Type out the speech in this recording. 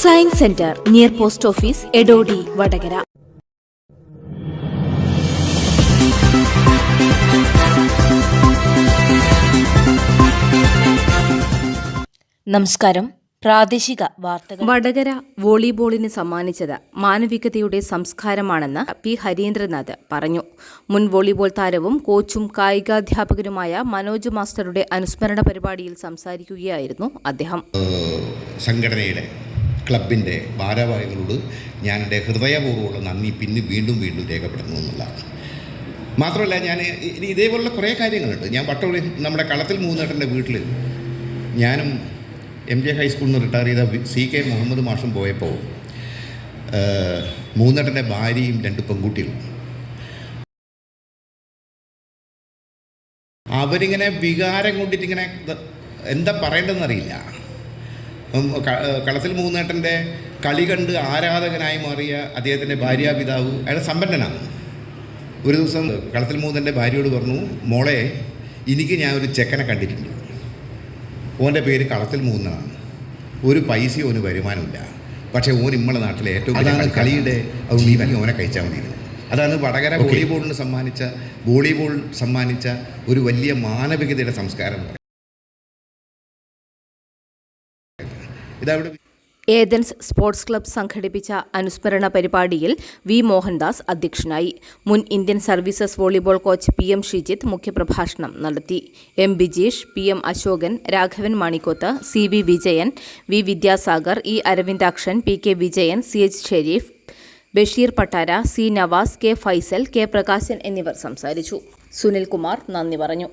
Science centre near post office Edodi Vadakara നമസ്കാരം. പ്രാദേശിക വാർത്തകൾ. വടകര വോളിബോളിന് സമ്മാനിച്ചത് മാനവികതയുടെ സംസ്കാരമാണെന്ന് പി ഹരീന്ദ്രനാഥ് പറഞ്ഞു. മുൻ വോളിബോൾ താരവും കോച്ചും കായികാധ്യാപകനുമായ മനോജ് മാസ്റ്ററുടെ അനുസ്മരണ പരിപാടിയിൽ സംസാരിക്കുകയായിരുന്നു അദ്ദേഹം. സംഘടനയുടെ ക്ലബിന്റെ ഭാരവാഹികളോട് ഞാൻ എന്റെ ഹൃദയപൂർവമുള്ള നന്ദി പിന്നെ വീണ്ടും വീണ്ടും രേഖപ്പെടുന്നു എന്നുള്ളതാണ്. മാത്രമല്ല ഞാൻ ഇതേപോലുള്ള കുറേ കാര്യങ്ങളുണ്ട്. ഞാൻ വട്ടോളി നമ്മുടെ കളത്തിൽ മൂന്നേട്ടന്റെ വീട്ടിൽ ഞാനും എം ജെ ഹൈസ്കൂളിൽ നിന്ന് റിട്ടയർ ചെയ്ത സി കെ മുഹമ്മദ് മാഷും പോയപ്പോൾ മൂന്നേട്ടന്റെ ഭാര്യയും രണ്ട് പെൺകുട്ടികളും. അവരിങ്ങനെ വികാരം കൊണ്ടിട്ടിങ്ങനെ എന്താ പറയേണ്ടതെന്നറിയില്ല. കളത്തിൽ മൂന്നേട്ടന്റെ കളി കണ്ട് ആരാധകനായി മാറിയ അദ്ദേഹത്തിന്റെ ഭാര്യാപിതാവ് അയാൾ സമ്പന്നനാണ്. ഒരു ദിവസം കളത്തിൽ മൂന്നന്റെ ഭാര്യയോട് പറഞ്ഞു മോളെ എനിക്ക് ഞാൻ ഒരു ചെക്കനെ കണ്ടിട്ടുണ്ട്. ഓന്റെ പേര് കളത്തിൽ മൂന്നാണ്. ഒരു പൈസ ഓന് വരുമാനമില്ല. പക്ഷേ ഓൻ ഇമ്മളെ നാട്ടിലെ ഏറ്റവും അതാണ് കളിയുടെ അതുകൊണ്ട് ഓനെ കഴിച്ചാൽ മതി അതാണ് വടകര വോളിബോളിന് സമ്മാനിച്ച വോളിബോൾ സമ്മാനിച്ച ഒരു വലിയ മാനവികതയുടെ സംസ്കാരം. ഏതൻസ് സ്പോർട്സ് ക്ലബ്ബ് സംഘടിപ്പിച്ച അനുസ്മരണ പരിപാടിയിൽ വി മോഹൻദാസ് അധ്യക്ഷനായി. മുൻ Indian services volleyball coach P M Shijith മുഖ്യപ്രഭാഷണം നടത്തി. M Bijeesh P M Ashokan Raghavan Manikkoth C V Vijayan V Vidyasagar E Aravindakshan P K Vijayan C H Sherif Basheer Pattara C Navas K Faisal K Prakashan എന്നിവർ സംസാരിച്ചു. സുനിൽകുമാർ നന്ദി പറഞ്ഞു.